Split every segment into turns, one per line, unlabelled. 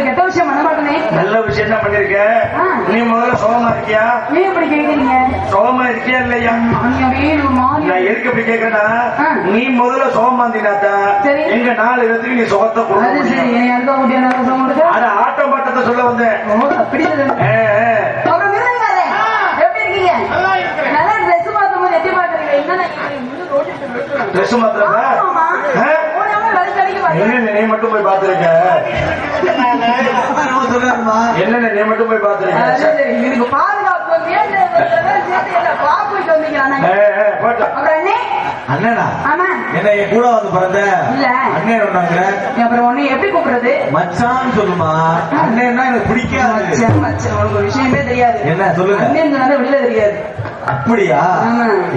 கெட்ட விஷயம் பண்ண மாட்டேனே
நல்ல விஷயம் தான் பண்ணிருக்க?
ஆ.
நீ முதல்ல சோகமா இருக்கியா?
ஏன் இப்படி கேக்குறீங்க?
சோகமா இருக்கியா இல்லையா? நான் எதுக்கு கேக்குறேன்னா
ஆ.
நீ முதல்ல சோகமா இருந்தீனாத்தான்
சரி.
எங்க நாலு இடத்துக்கு நீ சுகத்தை கொடுக்க
அது
ஆட்டம் பாட்டத்தை சொல்ல வந்தேன்
அப்படி எப்படி இருக்கீங்க? நல்லா ட்ரெஸ் எட்டி? என்னென்ன
நீ மட்டும் போய் பாத்துருக்க என்னென்ன நீ மட்டும் போய் பாத்துருக்க
பாதுகாப்பு என்ன
அண்ணனா என்ன என் கூட வந்து பிறந்த. அண்ணன்
அப்புறம் உன்னை எப்படி கூப்பிடுறது
மச்சான் சொல்லுமா. அண்ணன்னா எனக்கு பிடிக்காது.
உனக்கு விஷயமே தெரியாது
என்ன, சொல்லுங்க.
அண்ணன் சொன்னா தெரியாது
அப்படியா.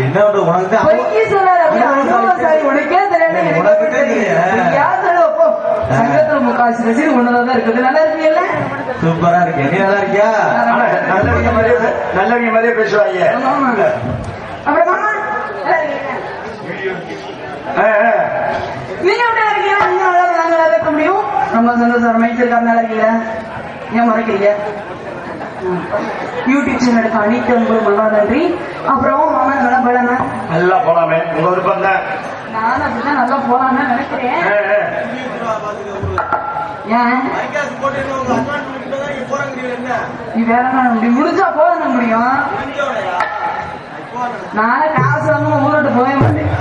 என்ன உனக்கு
உனக்கே தெரியாது, சங்கத்துல முக்காவாசி ரசீது ஒண்ணுதான் இருக்குது நல்லா இருக்கீங்கல்ல?
சூப்பரா இருக்கு. நீ நல்லா இருக்கியா?
நல்லவங்க மாதிரியே நல்லவங்க மாதிரியே பேசுவாங்க.
அப்புறம். நீங்க எப்படி நல்லா இருக்கீங்களா? நீங்க நல்லா இருந்தா நாங்க நல்லா இருக்க முடியும். ரொம்ப சந்தோஷம் மைத்திருக்காரு நல்லா இருக்கீங்களா? ஏன் மறைக்கிறீங்க. யூடியூப் சேனலுக்கு அனைத்து மகா நன்றி. அப்புறம் மாமா நல்லா போலாமா?
நல்லா போலாமே. உங்க விருப்பம் தான்
நானும் அப்படிதான் நல்லா போலான்னு நினைக்கிறேன். முடிஞ்சா போக முடியும்? நானே காசு வாங்க ஊரோட்டு போக மாட்டேன்.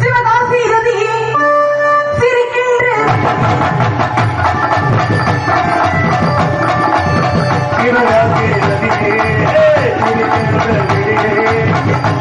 சிவகாசி ரதியே சிரிக்கின்ற
சிவகாசி சிரிக்கின்ற
Yeah.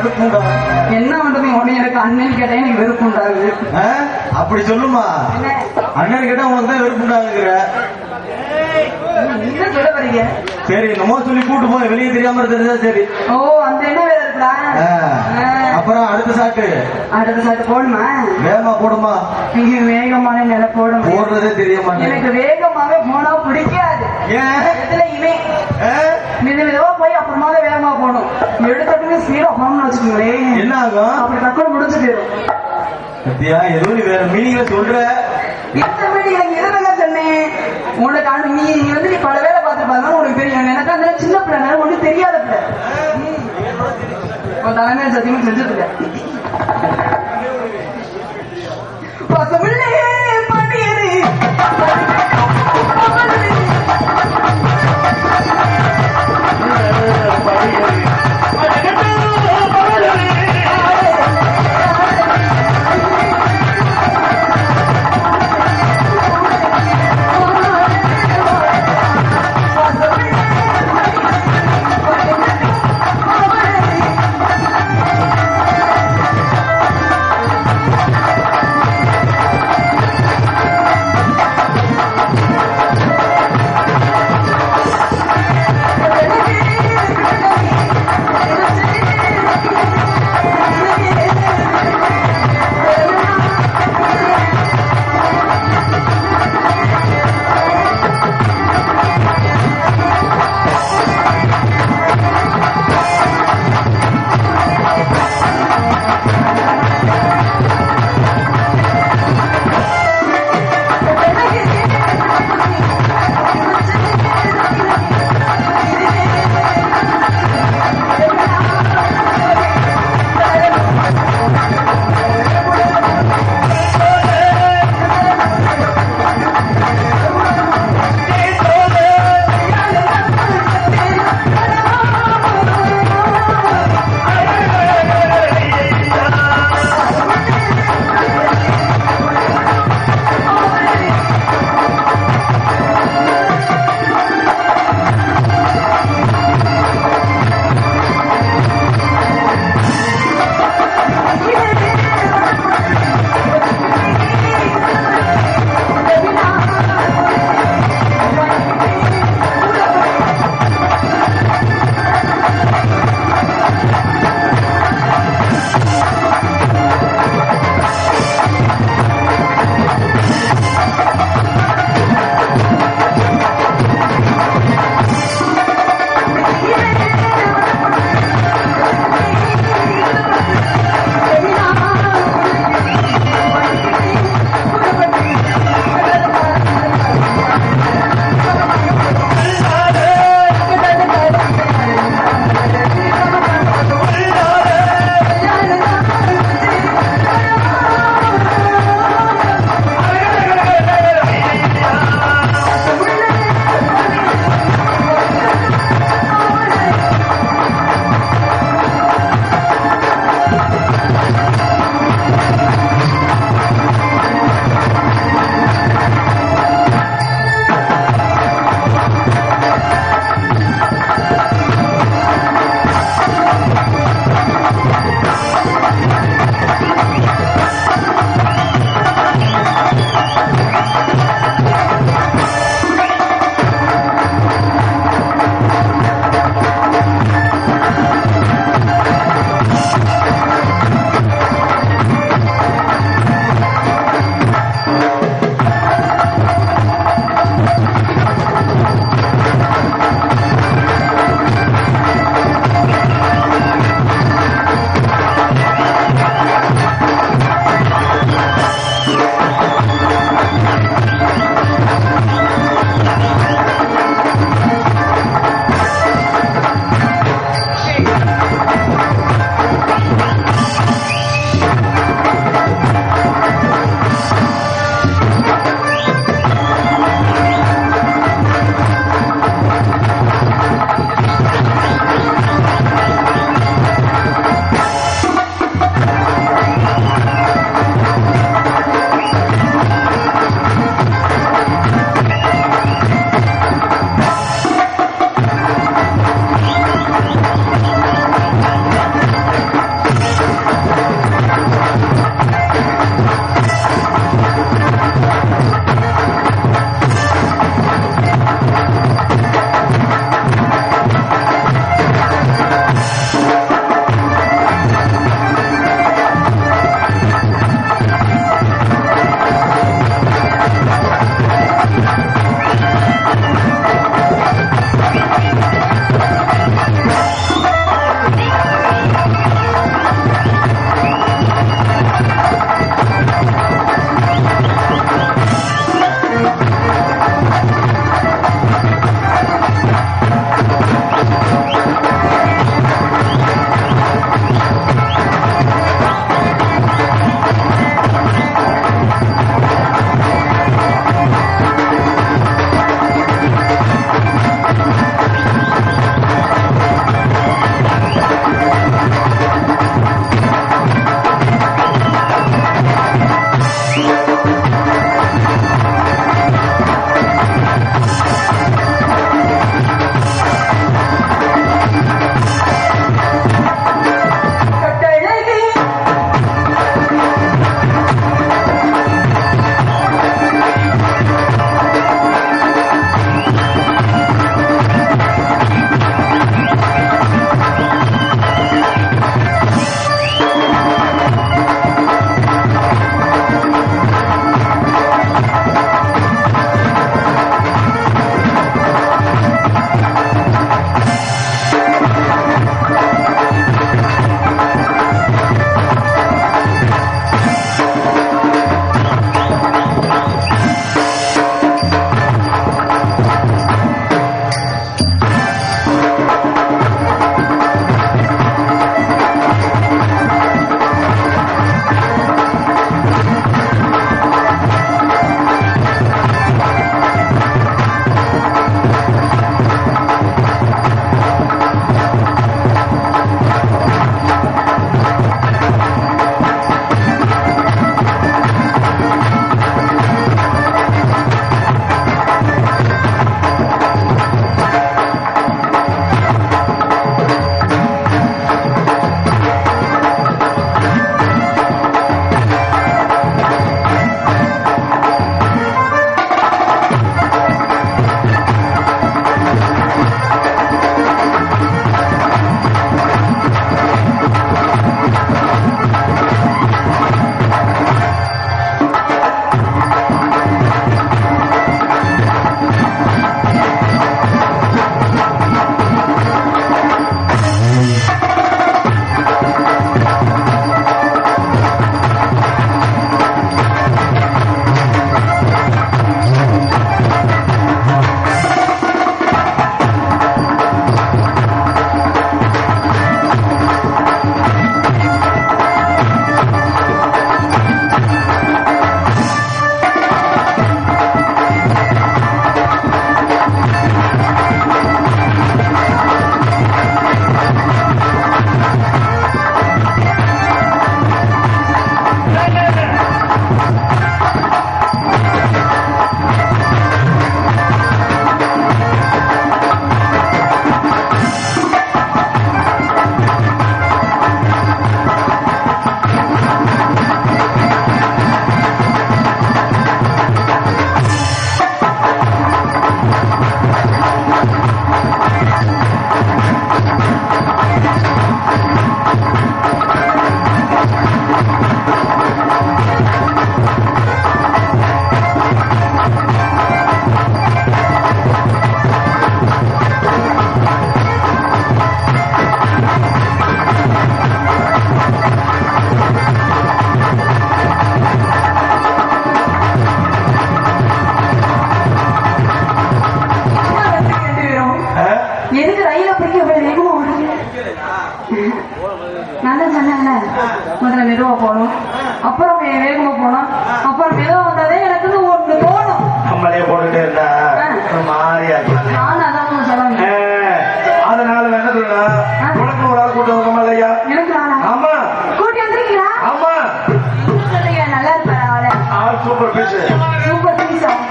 கடுப்புண்டா
என்ன பண்றது உடனே எனக்கு அண்ணன் கேட்டா எனக்கு வெறுப்பு உண்டாகுது?
அப்படி சொல்லுமா?
என்ன?
அண்ணன் கேட்டா உனக்கு தான் வெறுப்புண்டாகுங்கிற
என்ன சொல்ல வரீங்க?
சரி என்னமோ சொல்லி கூட்டு போய் வெளியே தெரியாம இருந்ததா சரி.
ஓ அந்த என்ன.
ஆ. அப்புறம் அடுத்த சாட்டு
அடுத்த சாட்டு போடுமா
வேகமா போடுமா?
நீங்க வேகமான நில போட முடியாது.
போடுறதே தெரிய மாட்டேங்குது.
எனக்கு வேகமாவே போனா பிடிக்காது. இதுல இவன் மிதவா போய் அப்புறமா தான் வேகமா போகணும். எடுத்தோடனே ஸ்பீடா போகணும்னு வச்சுக்கோங்களேன்.
என்ன ஆகும்?
அப்படி டக்குனு முடிஞ்சு போயிடும்
ஏதோ நீ வேற மீனிங்ல சொல்ற.
உனக்கு நீ நீ வந்து நீ பல வேலை பார்த்துருப்பாங்க உனக்கு தெரியும். எனக்கு அந்த சின்ன பிள்ளை ஒன்றும் தெரியாத பிள்ளை. உன் தலைமையை சத்தியமா செஞ்சது இல்லை பசமில்லே பாண்டியரே போகணும். அப்புறம் வேகமா போனோம் அப்புறம் மெதுவா வந்தாதே எனக்கு ஒண்ணு தோணும்.
நம்மளே போட்டுட்டே இருந்தா இருக்கு.
நானும் அதான் சொல்லுவேன்
ஆ, அதனால என்ன சொல்லுனா உனக்கு ஒரு ஆள் கூட்டம் இருக்கமா இல்லையா?
எனக்கு
ஆமா.
கூட்டி வந்திருக்கீங்களா?
ஆமா.
சொல்லுங்க நல்லா இருப்பாரு
சூப்பர் பீஸ்.
சூப்பர்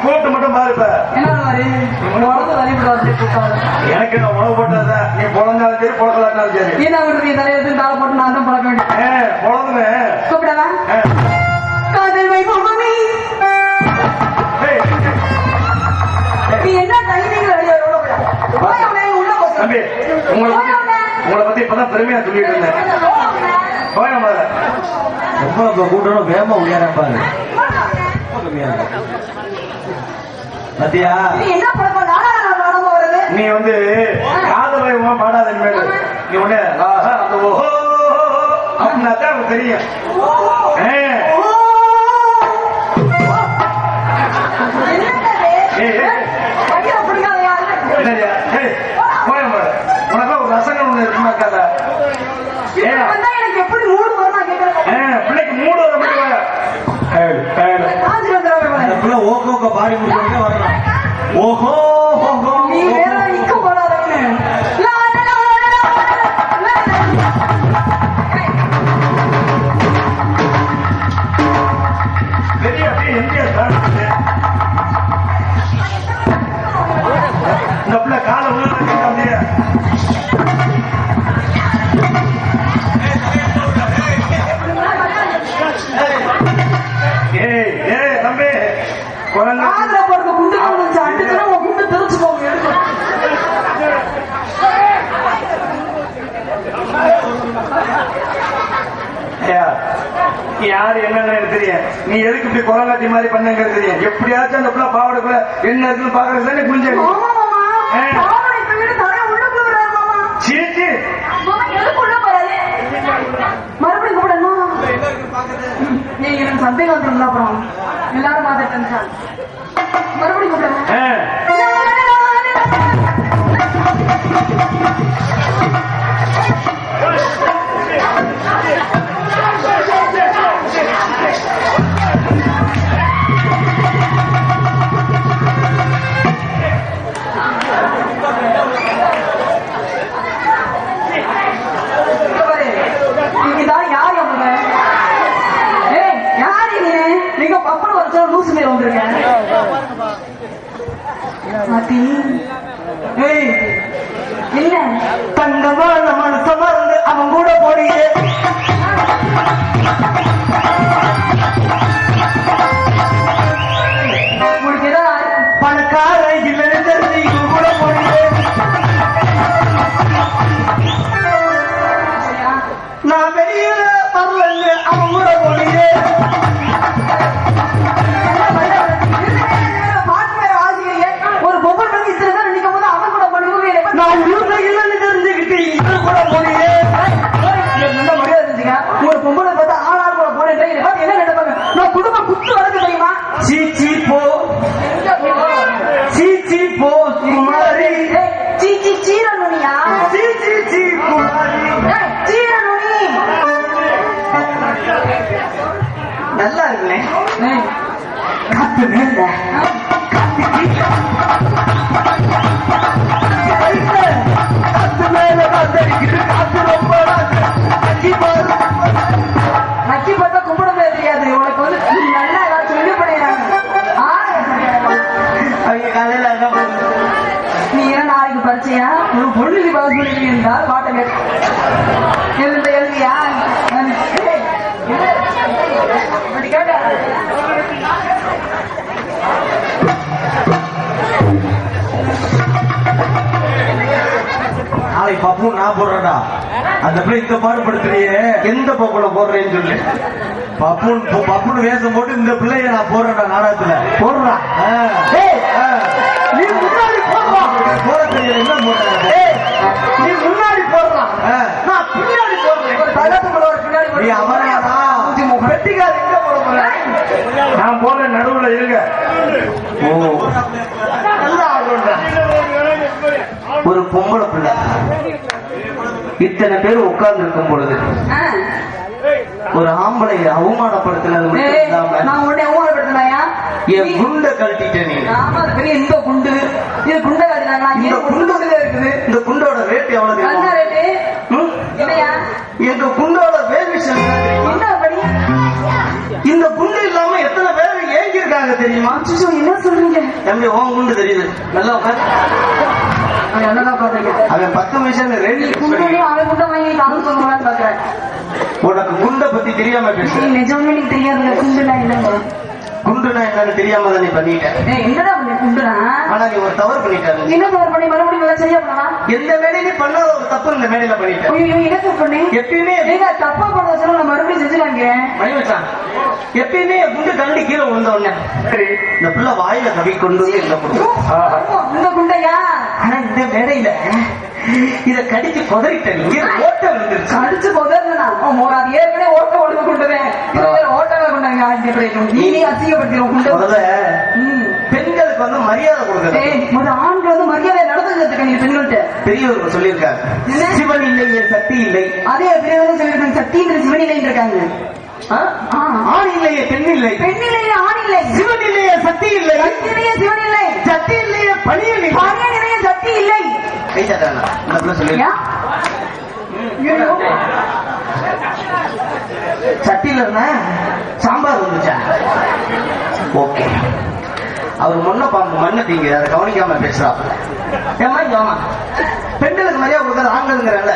கூட்டு மட்டும் பாரு இப்ப.
என்ன மாதிரி? உடம்பு வழிபட்டு வந்து கூப்பிட்டாரு.
எனக்கு நான் உணவு போட்டதா? நீ பொழந்தாலும் சரி பொழக்கலாட்டாலும் சரி.
என்ன விடுறீங்க தலையெடுத்து தாழ போட்டு நான் தான் பழக்க வேண்டியது.
ஆ, பொழந்துங்க
கூப்பிடவா. காதல் வைபவமே நீ என்ன தைரியங்கள் வெளியே போய். அவனே உள்ள போச்சு
தம்பி உங்களை பத்தி உங்களை பத்தி இப்பதான் பெருமையா சொல்லிட்டு இருந்தேன். போய் நம்ம
ரொம்ப இப்ப கூட்டணும் வேகமா உயரம் பாரு. பத்தியா?
நீ என்ன பழக்கம் நாடா நான் பழக்கம் வருது?
நீ வந்து காதல் வைவமா பாடாத இனிமேல். நீ உடனே அந்த ஓஹோ அப்படின்னா தான் எனக்கு தெரியும். உனக்கெல்லாம் ஒரு ரசனை ஒண்ணு இருக்குமா இருக்காதா? ஏன்?
எனக்கு எப்படி மூடு வரும் கேட்கிறேன்
பிள்ளைக்கு மூடு வர
பிள்ளை ஓக்க ஓக்க பாடி முடிச்சு ஓஹோ
நீ வேற இங்க போடாதீங்க
பெரிய அப்படியே எம்ஜிஆர் இந்த பிள்ளை காலை உள்ள அப்படியே ஏய் ஏய் தம்பி. குழந்தை
காதுல போடுற குண்டு காமிச்சு அடிச்சுனா உன் குண்டு தெரிச்சு போங்க எடுக்கும்
ஐயா, யாரு என்னன்னு எனக்கு தெரியும் நீ எதுக்கு இப்படி குரங்காட்டி மாதிரி பண்ணங்கிறது தெரியும் எப்படியாச்சும் அந்த பிள்ளை பாவடைக்குள்ள என்ன இருக்குன்னு பாக்குறது தானே புரிஞ்சு
ஆமா மாமா
ஆ.
பாவனை பின்னாடி தரைய உள்ளுக்குள்ள விடுறாரு மாமா.
சீச்சு
மறுபடியும் கூப்பிடணும்? நீங்க சந்தேகம் அப்புறம் எல்லாரும் பார்த்துட்டு மறுபடியும் கூப்பிடுங்க லூசு மேல வந்திருக்க. மாத்தி. ஏய், என்ன?
தங்கமான
Remember அந்த பிள்ளை இந்த பாடுபடுத்துறியே?
எந்த போக்குல போடுறேன்னு சொல்லு.
பப்புன் பப்புன்னு வேஷம் போட்டு இந்த பிள்ளைய நான் போடுறேன்டா நாடகத்துல.
போடுறா.
ஆ.
நீ முன்னாடி போடுறா.
போட தெரியல என்ன போடுறேன்
ஏய், நீ முன்னாடி போடுறா. பின்னாடி போடுறேன்
ஒரு தகத்துக்குள்ள ஒரு பின்னாடி
நீ
போட்டு-
அமராதா
வெட்டிக்காது எங்க போட போறேன் நான் போடுற நடுவுல இருங்க.
ஓ.
நல்லா ஆடுறா
ஒரு பொம்பளை பிள்ளை. இத்தனை பேர் உட்கார்ந்து இருக்கும் பொழுது
ஒரு ஆம்பளை அவமானப்படுத்தினது
நான் உன்னை அவமானப்படுத்தினாயா
என் குண்டை கழட்டிட்ட நீ.
ஆமா அது பெரிய இந்த குண்டு. இது குண்டை
இருக்காங்க தெரியுமா?
என்ன சொல்றீங்க?
தம்பி உன் குண்டு தெரியுது. நல்லா உட்கார்.
நான் என்னதான் பாத்துருக்கேன்
அவன் பத்து நிமிஷம் ரெண்டு
குண்டோடய அவன் குண்டை வாங்கி காது சொல்லுவான்னு பாக்குறேன்
உனக்கு குண்டை பத்தி தெரியாம பேசு
நிஜமே எனக்கு தெரியாதுங்க குண்டுனா
குண்டுனா என்னன்னு தெரியாம தான் நீ பண்ணிட்ட.
ஏய், என்னடா குண்டுனா?
ஆனா நீ ஒரு தவறு பண்ணிட்ட.
என்ன மறுபடியும் பண்ணலாம்
எந்த ஒரு தப்பு இந்த மேடையில பண்ணிட்ட.
ஐயோ என்ன தப்பு பண்ணி?
எப்பயுமே
தப்பா பண்ண சொல்ல நான் மறுபடியும் செஞ்சுலாங்க
மணி வச்சான் எப்பயுமே குண்டு கரண்டி கீழே விழுந்த உடனே
சரி.
இந்த புள்ள வாயில கவி கொண்டு வந்து இந்த
குண்டையா?
ஆனா இந்த மேடையில இத கடிச்சு கொதறிட்ட நீங்க ஓட்ட விழுந்துருச்சு
கடிச்சு அது ஏற்கனவே ஓட்ட ஒழுங்கு கொண்டுவேன் ஓட்டவே கொண்டாங்க நீ அசிங்கப்படுத்திடும் குண்டை.
பெண்களுக்கு வந்து மரியாதை கொடுக்கணும்.
ஆண்கள் வந்து மரியாதை நடந்துக்கிறதுக்கு நீங்க பெண்கள்கிட்ட.
பெரியவர்கள் சொல்லியிருக்காங்க
என்ன?
சிவன் இல்லை சக்தி இல்லை.
அதே பெரியவர்கள் சொல்லிருக்காங்க சத்திங்கிற சிவனிலைன்னு இருக்காங்க
ஆ?
ஆ.
ஆண் இல்லையே பெண் இல்லை.
பெண்ணிலையே ஆண் இல்லை.
சிவன் இல்லையே சக்தி இல்லை.
சக்தியிலேயே சிவன் இல்லை.
சக்தி இல்லையே பணி இல்லை.
பணியனிலேயே சக்தி இல்லை.
கை தட்டானா இந்த புள்ள சொல்லி.
ஐயா? ஐயோ.
சட்டியில இருந்தா சாம்பார் வந்துச்சா? ஓகே. அவர் முன்ன பாம்பு மண்ணு தீங்க அதை கவனிக்காம பேசுறாப்புல ஏமா வாமா. பெண்களுக்கு மரியாதை கொடுக்கறது ஆண்களுங்கிறல்ல.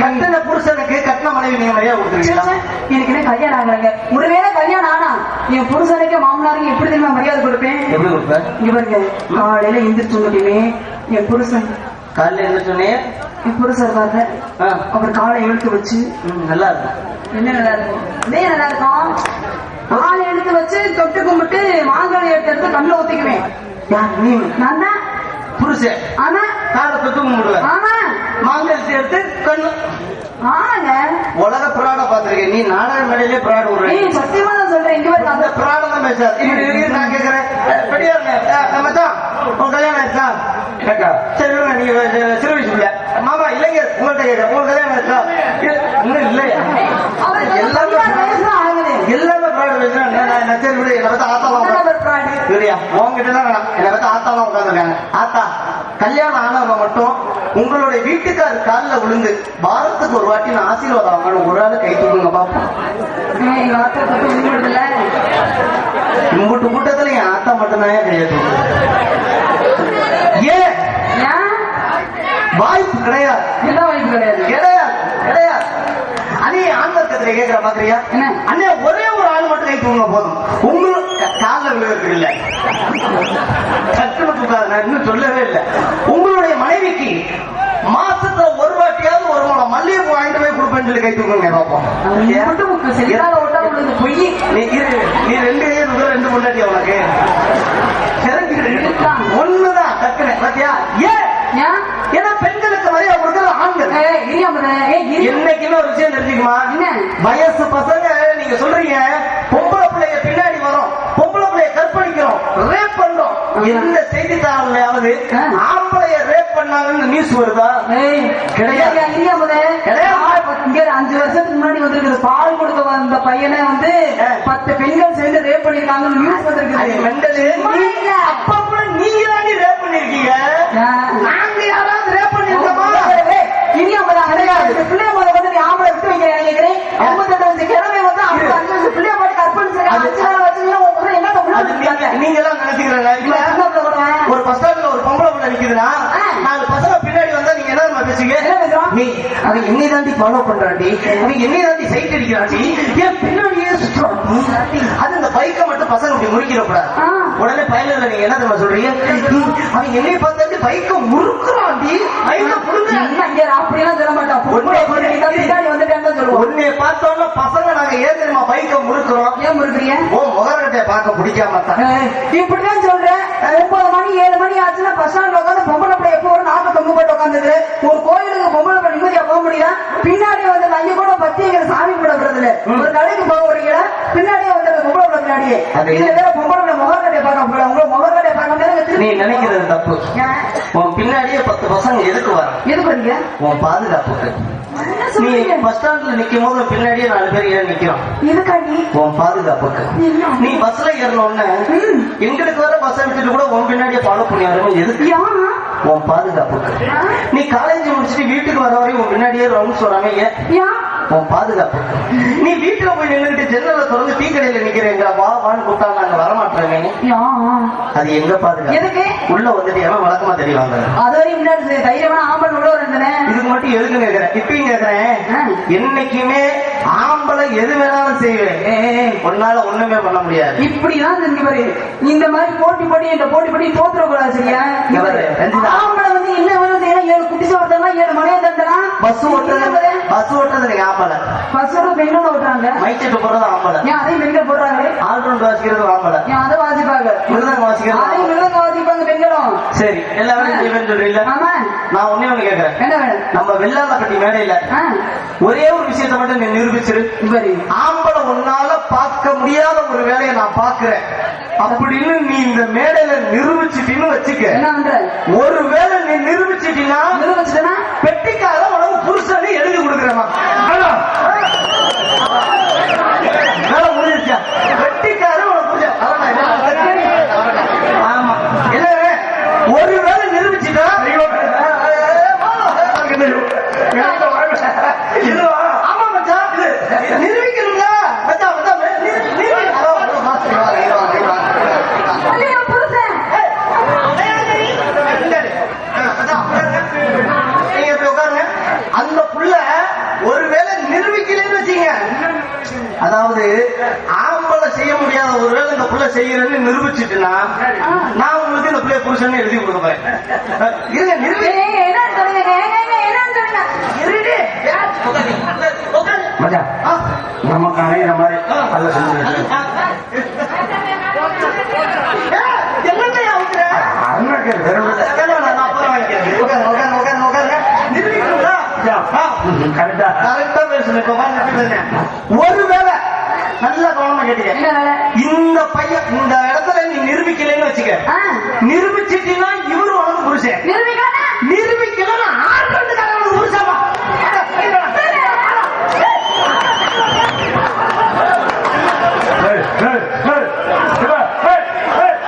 கட்டின புருஷனுக்கு கட்டின மனைவி நீங்க மரியாதை கொடுத்துருக்கீங்களா
எனக்கு கல்யாணம் ஆகலைங்க? ஒருவேளை கல்யாணம் ஆனா என் புருஷனுக்கு மாமனாருக்கு எப்படி தெரியுமா மரியாதை கொடுப்பேன்?
எப்படி கொடுப்ப?
இங்க பாருங்க காலையில எந்திரிச்சு மட்டுமே என் புருஷன்.
காலையில சொன்னீங்க
என் புருஷன் பாருங்க அவர் காலை இழுத்து வச்சு
நல்லா இருக்கும்.
என்ன நல்லா இருக்கும்? இதே நல்லா இருக்கும். காலை எடுத்து வச்சு தொட்டு கும்பிட்டு மாங்காய் எடுத்து எடுத்து கண்ணில் ஊத்திக்குவேன். நான் தான்.
புருஷன்.
ஆனா.
காலை தொட்டு கும்பிடுவேன்.
ஆமா.
மாங்கல் சேர்த்து கண்ணு. உலக பிராட பாத்திருக்கேன் நீ நாடக மேடையிலே பிராடு விடுறேன்
சத்தியமா தான் சொல்றேன். இங்க
அந்த பிராடம் தான் பேசாது. இப்படி இருக்கு நான் அஹ், மச்சான் உன் கல்யாணம் ஆயிடுச்சா?
ஏக்கா.
சரி நீங்க அஹ், சிறு வயசு பிள்ளை. மாமா இல்லைங்க. உங்கள்கிட்ட கேட்கிறேன் உங்களுக்கு கல்யாணம் ஆயிடுச்சா? இல்ல, இன்னும் இல்லையா எல்லாமே
பதினாறு வயசு தான் ஆகுது
எல்லாமே பிராடு பேசுறேன் நான் நான் நான் சரி விடு என்னை பத்தி ஆத்தாலாம் உங்ககிட்ட தான் வேணாம் என்னை ஆத்தாலாம் உட்காந்துருக்காங்க ஆத்தா கல்யாணம் ஆனவங்க மட்டும் உங்களுடைய வீட்டுக்கார் காலில் விழுந்து வாரத்துக்கு ஒரு வாட்டி நான் ஆசீர்வாதம் வாங்கணும் ஒரு ஆள் கை தூக்குங்க பாப்போம். இம்புட்டு கூட்டத்துல என் ஆத்தா மட்டும்தான் தூக்கு ஏன்? வாய்ப்பு கிடையாது.
என்ன வாய்ப்பு கிடையாது
கிடையாது? கிடையாது. ஆண் வர்க்கத்துல கேட்கிற பாக்குறியா? அண்ணே ஒரே ஒரு ஆள் மட்டும் கை தூங்க போதும். உங்களுக்கு காலில் விழுகிறது இல்ல டக்குனு தூக்காது நான் இன்னும் சொல்லவே இல்லை. உங்களுடைய மனைவிக்கு மாசத்துல ஒரு வாட்டியாவது ஒரு முளை மல்லிகை பூ வாங்கிட்டு போய் கொடுப்பேன்னு சொல்லி கை தூக்குங்க
உள்ளது பொய்.
நீ இரு நீ ரெண்டு கையை ரெண்டு முன்னாடி உனக்கு ஒண்ணுதான் டக்குனு பாத்தியா? ஏன்? ஏன்னா பெண்களுக்கு என்னைக்குமே ஒரு விஷயம் தெரிஞ்சுக்குமா? வயசு பசங்க நீங்க சொல்றீங்க பொம்பளை பிள்ளைய பின்னாடி வரும் பொம்பளை பிள்ளைய கற்பழிக்கிறோம் ரேப் பண்றோம். எந்த செய்தித்தாளாவது. ஆம்பளைய ரேப் பண்ணாங்கன்னு நியூஸ் வருதா? கிடையாது.
அஞ்சு வருஷத்துக்கு முன்னாடி வந்திருக்குது பால் கொடுக்க வந்த பையனை வந்து. பத்து பெண்கள் சேர்ந்து ரேப் பண்ணிருக்காங்கன்னு நியூஸ் இல்ல.
அப்ப கூட நீங்க ரேப் பண்ணிருக்கீங்க
ஆ.
நாங்க யாராவது ரேப் பண்ணிருக்கோமா
ஏய், தான் கிடையாது. முத வந்து நீ ஆம்பளை விட்டு கேக்குறேன். ஐம்பத்தெட்டு வயசு கிழமை வந்து அவங்க அஞ்சு பிள்ளைய பாட்டு அஞ்சு நாள் கூட என்ன
நீங்க-
பிள்ளை கூட
ஒரு பஸ் ஸ்டாண்ட்ல ஒரு பொம்பளை பிள்ளை நிக்குதுன்னா. நாலு பசங்க பின்னாடி வந்தா நீங்க என்ன
பேசுறோம்?
நீ அவன் என்னை தாண்டி ஃபாலோ பண்றாண்டி. அவன் என்னை தாண்டி சைட் அடிக்கிறாண்டி. என் பின்னாடியே சுற்றுறான் அது இந்த பைக்கை மட்டும் பசங்க முறிக்கிற கூடாது. உடனே பையன்ல நீங்க என்ன தெரியுமா சொல்றீங்க? "ம், அவன் என்னை பார்த்தாண்டி பைக்கை முறுக்குறாண்டி பைக்கை முறுங்க
என்ன இங்க அப்படியெல்லாம் சொல்ல மாட்டான். பின்னாடி தான் சொல்லுவோம்.
உன்னை பார்த்தோன்னா பசங்க நாங்க ஏன் தெரியுமா பைக்கை முறுக்குறோம்?
ஏன் முறுக்குறீங்க?
ஓ முகரகட்டையை பார்க்க பிடிக்காம தான்.
இப்படிதான் சொல்றேன். ஒன்பது மணி ஏழு மணி ஆச்சுன்னா பஸ் ஸ்டாண்ட்ல உட்காந்து பொம்பளை பிள்ளை எப்போ ஒரு நாக்கு தொங்க போட்டு உட்காந்துது ஒரு கோயிலுக்கு பொம்பளை நிம்மதியா போக முடியல. பின்னாடி வந்து அங்க கூட பத்தி சாமி கூட விடுறதுல ஒரு கடைக்கு போக வரீங்களா பின்னாடியே வந்து பிள்ளை பின்னாடியே. இதுல வேற பொம்பளை பார்க்க முடியல உங்களை முகக்கட்டையை பார்க்க முடியாது
நீ நினைக்கிறது தப்பு? உன் பின்னாடியே பத்து பசங்க எதுக்கு வர?
எது பண்ணீங்க
உன் பாதுகாப்புக்கு நீ பஸ் ஸ்டாண்ட்ல நிக்கும் போது பின்னாடியே நாலு பேர் ஏன் நிக்கிறோம்.
எதுக்காண்டி
உன் பாதுகாப்புக்கு? நீ பஸ்ல ஏறணும்னு. எங்களுக்கு வர பஸ் விட்டுட்டு கூட உன் பின்னாடியே ஃபாலோ பண்ணி வரணும் எதுக்கு? உன் பாதுகாப்புக்கு? நீ காலேஜ் முடிச்சுட்டு வீட்டுக்கு வர வரையும் உன் பின்னாடியே முன்னாடியே ரவுண்ட் சொல்றாங்க.
ஏன்?
உன் பாதுகாப்பு. நீ வீட்டுல போய் நின்னுட்டு ஜன்னல திறந்து டீ கடையில நிக்கிறேங்க வா வான்னு கூப்பிட்டா நாங்க வரமாட்டோமே? அது எங்க பாதுகாப்பு?
எதுக்கு?
உள்ள வந்துட்டு எவன் வழக்கமா தெரியுவாங்க
அது வரையும் முன்னாடி தைரியமான ஆம்பளை உள்ள இருந்தனே.
இதுக்கு மட்டும் எதுக்கு கேக்குறேன். இப்பயும் கேக்குறேன். என்னைக்குமே ஆம்பளை எது வேணாலும் செய்வேன். உன்னால ஒண்ணுமே பண்ண முடியாது.
இப்படிதான் செஞ்சு பாரு. இந்த மாதிரி போட்டி போட்டி இந்த போட்டி போட்டி தோத்துற கூடாது சரியா. ஆம்பளை வந்து என்ன வேணும் ஏழு குட்டி சோட்டா ஏழு மலையை தந்தலாம்
பஸ் ஓட்டுறது பஸ் ஓட்டுறது ஆம்பளை
ஓட பெண்கள் ஓட்டுறாங்க
மைச்செட்டு போடுறது ஆம்பளை
ஏன் அதையும் பெண்கள் போடுறாங்களே?
ஆல்ரவுண்ட் வாசிக்கிறது ஆம்பளை
ஏன் அதை வாசிப்பாங்க?
மிருதங்க வாசிக்கிறது
அதையும். மிருதங்க வாசிப்பாங்க பெண்களும்
சரி எல்லா வேலையும் செய்வேன்னு சொல்றீங்களா
ஆமா.
நான் ஒண்ணே ஒண்ணு கேக்குறேன்.
என்ன வேணும்?
நம்ம வெள்ளாளப்பட்டி மேடையில
ஆ,
ஒரே ஒரு விஷயத்தை மட்டும் நீ நிரூபிச்சிரு. ஆம்பளை உன்னால பார்க்க முடியாத ஒரு வேலையை நான் பாக்குறேன் அப்படின்னு நீ இந்த மேடையில நிரூபிச்சிட்டின்னு வச்சுக்க. ஒரு வேலை நீ நிரூபிச்சிட்டினா
நிரூபிச்சுட்டேன்னா
பெட்டிக்கார உனக்கு புருஷனை எழுதி கொடுக்குறேமா வேலை முடிஞ்சிச்சா பெட்டிக்கார உனக்கு புருஷன் அதான் நான் என்ன சொல்றேன். ஆமா என்ன ஒரு வேலை நிரூபிச்சிட்டா
இதுவா
ஆமா மச்சான் இது நிரூபிக்கணும்ல மச்சான் மச்சான் நிரூ- நிரூபி- அதோ, அதோ, மாஸ்டர் வாங்க, இங்க வாங்க, இங்க வாங்க, இங்க வாங்க.
அல்லையா புருஷன்
நீங்க இப்படி உட்காருங்க. அந்த புள்ள ஒருவேளை நிரூபிக்கலன்னு வச்சீங்க அதாவது ஆம்பளை செய்ய முடியாத ஒருவேளை இந்த புள்ள செய்யறேன்னு நிரூபிச்சுட்டுனா நான் உங்களுக்கு இந்த பிள்ளைய புருஷன் எழுதி கொடுக்க போறேன் இருங்க நிரூபி
ஏய், என்னன்னு சொல்லுங்க ஏங்க, ஏங்க, என்னன்னு சொல்லுங்க
இருடி. உட்காரு, உட்காரு.
மச்சான்
ஆ.
நமக்கு அணையிற மாதிரி நல்ல செஞ்சு
ஏய், என்னங்கய்யா ஊத்துற?
அருணாக்கு வெறும்
வேணாம், நான் அப்புறம் வாங்கிக்கிறேன். உட்காருங்க, உட்காருங்க, உட்காருங்க, உட்காருங்க. நிரூபிக்கணுங்களா? ஆ.
கரெக்டா
கரெக்டா பேசுங்க இப்ப பாருங்க எப்படி பேசுறேன். ஒருவேளை நல்லா கவனமா கேட்டீங்க இந்த பையன் இந்த இடத்துல நீ நிரூபிக்கலைன்னு வச்சுக்க. நிரூபிச்சிட்டீங்கன்னா இவரு உனக்கு புருஷன்? நிரூபிக்கலன்னா ஆண்களுக்காரனுக்கு புருஷமா அட, போயிட்டு வா.
ஏய், ஏய், ஏய், சிவா, ஏய், ஏய்.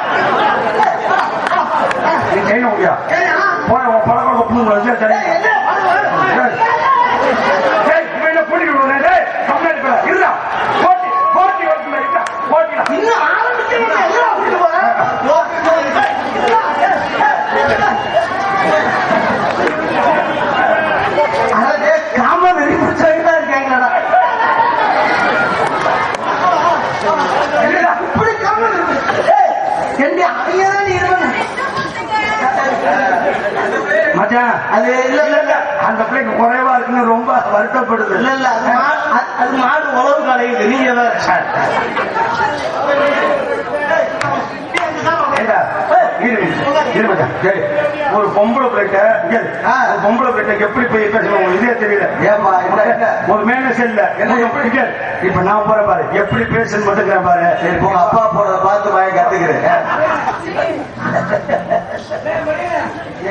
நீ செய்ய முடியா
ஏய்யா,
போன உன் பழக்கம் ஒப்புங்க வந்து சரி
ஏய், என்ன?
ஏய். ஏய், இவன் என்ன கூட்டிட்டு போறேன்? டேய், கம்ப்ளைண்ட் பண்ண. இருடா. போட்டி, போட்டி வருதுடா, இருடா. போட்டிடா.
இன்னும் ஆரம்பிச்சு எல்லாம் கூட்டிட்டு போறேன் ஓ, ஓ, ஏய், இல்ல, ஏய், ஏய். அதாவது காம வெறி பிடிச்சவங்க இருக்காங்களா
இருடா.
இப்படி காம வெறி பிடிச்ச- ஏய், ஏண்டி, அவங்க தான் நீ இருக்கணும்.
மச்சான்,
அது இல்ல இல்ல
அந்த பிள்ளைக்கு குறைவா இருக்குன்னு ரொம்ப வருத்தப்படுது.
இல்ல இல்ல அது மாடு உழவு கலையுது. நீங்க
ஒரு பொம்பளை. ஒரு பொம்பளை பிள்ளைகிட்ட எப்படி போய் பேசணும்? உங்களுக்கு இதே தெரியல.
இல்ல
ஒரு மேனஸ் இல்ல. இப்ப நான் போற பாரு. எப்படி பேசணும் மட்டும் பாரு.
சரி உங்க அப்பா போறத பார்த்து வாய கத்துக்கிறேன்.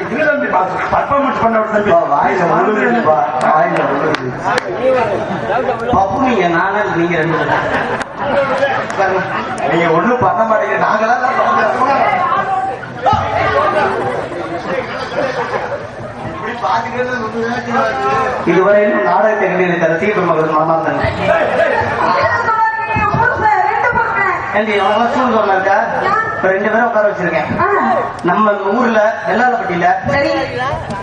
இல்ல தம்பி பர்ஃபார்மன்ஸ் பண்ண தம்பி
வாயில வாயில பப்பு நீங்க நானே நீங்க ரெண்டு நீங்க ஒண்ணும் பண்ண மாட்டீங்க நாங்களா இதுவரையிலும் நாடகத்தை கண்டிருக்கிற ரசிக பெருமக்கள் மனமார்ந்த நன்றி.
என்ன சொல்லாதீங்க, புருஷன்,
இருக்கா ரெண்டு பேரும் உட்கார வச்சிருக்கேன். நம்ம ஊர்ல வெள்ளாளப்பட்டியில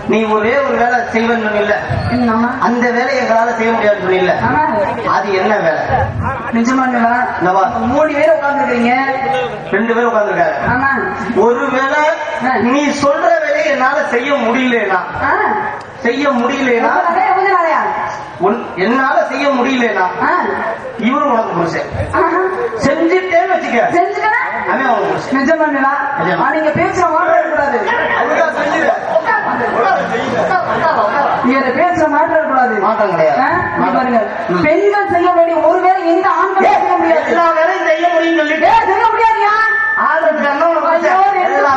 நீ ஒரே ஒரு வேலை செய்வேன்னு சொன்னில்ல. அந்த வேலையை எங்களால செய்ய முடியாதுன்னு சொன்னில்ல. அது என்ன வேலை? என்னவா?
மூணு பேர் உட்காந்துருக்கீங்க
ரெண்டு பேரும் உட்கார்ந்துருக்காரு ஒருவேளை நீ சொல்ற வேலையை என்னால செய்ய முடியலனா? செய்ய முடியலனா? என்னால செய்ய முடியலனா?
ஆ,
இவரு உனக்கு புருஷன். செஞ்சுட்டேன்னு வச்சுக்க.
நிஜமாங்களா நீங்க பேசுற மாற்றம் கூடாது பேசுற மாற்றம் கூடாது
மாற்றம் கிடையாது.
பெண்கள் செய்ய வேண்டிய ஒரு வேலை எந்த ஆண்கள் செய்ய முடியாது. எல்லா செய்ய முடியும் சொல்லிட்டு. செய்ய முடியாது ஆதரவு எல்லா